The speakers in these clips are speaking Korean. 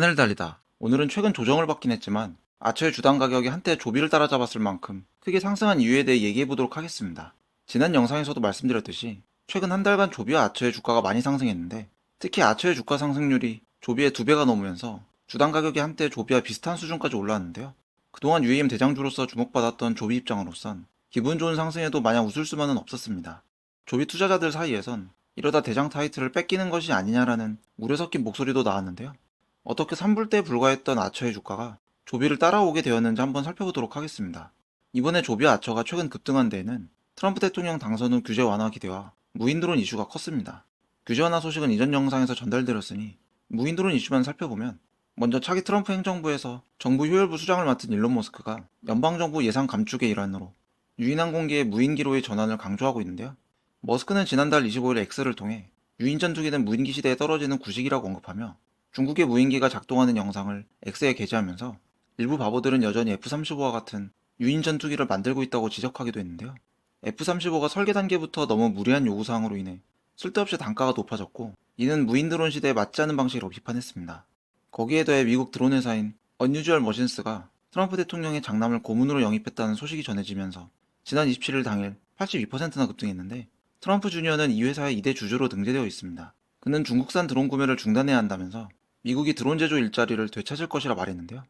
하늘 달리다. 오늘은 최근 조정을 받긴 했지만 아처의 주당 가격이 한때 조비를 따라잡았을 만큼 크게 상승한 이유에 대해 얘기해 보도록 하겠습니다. 지난 영상에서도 말씀드렸듯이 최근 한 달간 조비와 아처의 주가가 많이 상승했는데 특히 아처의 주가 상승률이 조비의 두 배가 넘으면서 주당 가격이 한때 조비와 비슷한 수준까지 올라왔는데요. 그동안 UAM 대장주로서 주목받았던 조비 입장으로선 기분 좋은 상승에도 마냥 웃을 수만은 없었습니다. 조비 투자자들 사이에선 이러다 대장 타이틀을 뺏기는 것이 아니냐라는 우려 섞인 목소리도 나왔는데요. 어떻게 3불대에 불과했던 아처의 주가가 조비를 따라오게 되었는지 한번 살펴보도록 하겠습니다. 이번에 조비와 아처가 최근 급등한 데에는 트럼프 대통령 당선 후 규제 완화 기대와 무인드론 이슈가 컸습니다. 규제 완화 소식은 이전 영상에서 전달드렸으니 무인드론 이슈만 살펴보면 먼저 차기 트럼프 행정부에서 정부 효율부 수장을 맡은 일론 머스크가 연방정부 예산 감축의 일환으로 유인항공기의 무인기로의 전환을 강조하고 있는데요. 머스크는 지난달 25일 X를 통해 유인 전투기는 무인기 시대에 떨어지는 구식이라고 언급하며 중국의 무인기가 작동하는 영상을 X에 게재하면서 일부 바보들은 여전히 F-35와 같은 유인 전투기를 만들고 있다고 지적하기도 했는데요. F-35가 설계 단계부터 너무 무리한 요구사항으로 인해 쓸데없이 단가가 높아졌고 이는 무인 드론 시대에 맞지 않는 방식이라고 비판했습니다. 거기에 더해 미국 드론 회사인 언유주얼 머신스가 트럼프 대통령의 장남을 고문으로 영입했다는 소식이 전해지면서 지난 27일 당일 82%나 급등했는데 트럼프 주니어는 이 회사의 2대 주주로 등재되어 있습니다. 그는 중국산 드론 구매를 중단해야 한다면서 미국이 드론 제조 일자리를 되찾을 것이라 말했는데요.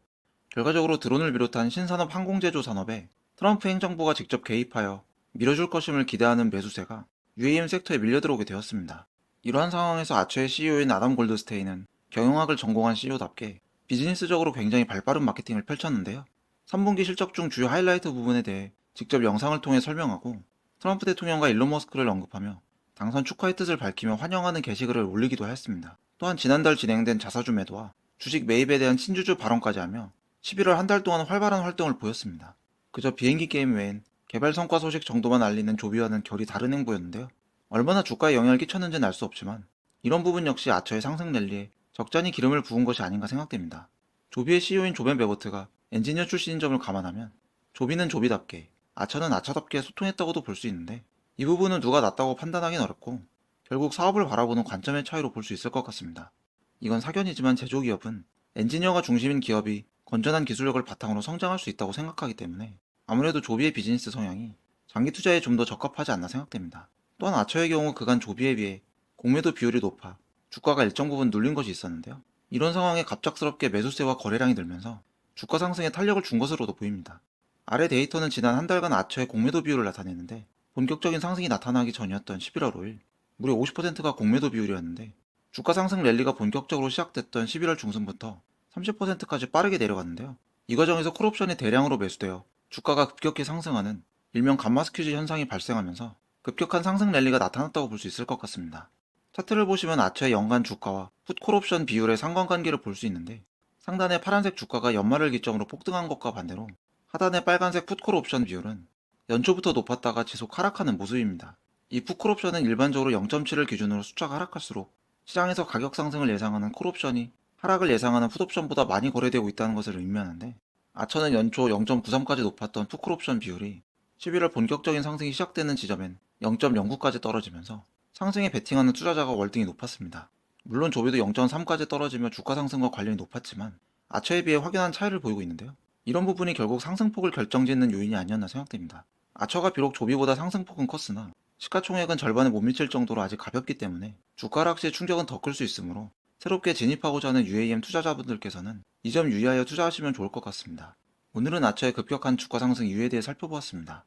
결과적으로 드론을 비롯한 신산업 항공제조 산업에 트럼프 행정부가 직접 개입하여 밀어줄 것임을 기대하는 매수세가 UAM 섹터에 밀려들어오게 되었습니다. 이러한 상황에서 아처의 CEO인 아담 골드스테인은 경영학을 전공한 CEO답게 비즈니스적으로 굉장히 발빠른 마케팅을 펼쳤는데요. 3분기 실적 중 주요 하이라이트 부분에 대해 직접 영상을 통해 설명하고 트럼프 대통령과 일론 머스크를 언급하며 당선 축하의 뜻을 밝히며 환영하는 게시글을 올리기도 하였습니다. 또한 지난달 진행된 자사주 매도와 주식 매입에 대한 친주주 발언까지 하며 11월 한 달 동안 활발한 활동을 보였습니다. 그저 비행기 게임 외엔 개발 성과 소식 정도만 알리는 조비와는 결이 다른 행보였는데요. 얼마나 주가에 영향을 끼쳤는지는 알 수 없지만 이런 부분 역시 아처의 상승 랠리에 적잖이 기름을 부은 것이 아닌가 생각됩니다. 조비의 CEO인 조벤 베버트가 엔지니어 출신인 점을 감안하면 조비는 조비답게 아처는 아처답게 소통했다고도 볼 수 있는데 이 부분은 누가 낫다고 판단하긴 어렵고 결국 사업을 바라보는 관점의 차이로 볼 수 있을 것 같습니다. 이건 사견이지만 제조기업은 엔지니어가 중심인 기업이 건전한 기술력을 바탕으로 성장할 수 있다고 생각하기 때문에 아무래도 조비의 비즈니스 성향이 장기 투자에 좀 더 적합하지 않나 생각됩니다. 또한 아처의 경우 그간 조비에 비해 공매도 비율이 높아 주가가 일정 부분 눌린 것이 있었는데요. 이런 상황에 갑작스럽게 매수세와 거래량이 늘면서 주가 상승에 탄력을 준 것으로도 보입니다. 아래 데이터는 지난 한 달간 아처의 공매도 비율을 나타내는데 본격적인 상승이 나타나기 전이었던 11월 5일 무려 50%가 공매도 비율이었는데 주가 상승 랠리가 본격적으로 시작됐던 11월 중순부터 30%까지 빠르게 내려갔는데요. 이 과정에서 콜옵션이 대량으로 매수되어 주가가 급격히 상승하는 일명 감마스퀴즈 현상이 발생하면서 급격한 상승 랠리가 나타났다고 볼 수 있을 것 같습니다. 차트를 보시면 아처의 연간 주가와 풋콜옵션 비율의 상관관계를 볼 수 있는데 상단의 파란색 주가가 연말을 기점으로 폭등한 것과 반대로 하단의 빨간색 풋콜옵션 비율은 연초부터 높았다가 지속 하락하는 모습입니다. 이 풋콜옵션은 일반적으로 0.7을 기준으로 숫자가 하락할수록 시장에서 가격 상승을 예상하는 콜옵션이 하락을 예상하는 풋옵션보다 많이 거래되고 있다는 것을 의미하는데 아처는 연초 0.93까지 높았던 풋콜옵션 비율이 11월 본격적인 상승이 시작되는 지점엔 0.09까지 떨어지면서 상승에 베팅하는 투자자가 월등히 높았습니다. 물론 조비도 0.3까지 떨어지며 주가 상승과 관련이 높았지만 아처에 비해 확연한 차이를 보이고 있는데요. 이런 부분이 결국 상승폭을 결정짓는 요인이 아니었나 생각됩니다. 아처가 비록 조비보다 상승폭은 컸으나 시가총액은 절반에 못 미칠 정도로 아직 가볍기 때문에 주가 하락 시의 충격은 더 클 수 있으므로 새롭게 진입하고자 하는 UAM 투자자분들께서는 이 점 유의하여 투자하시면 좋을 것 같습니다. 오늘은 아처의 급격한 주가 상승 이유에 대해 살펴보았습니다.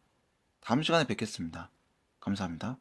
다음 시간에 뵙겠습니다. 감사합니다.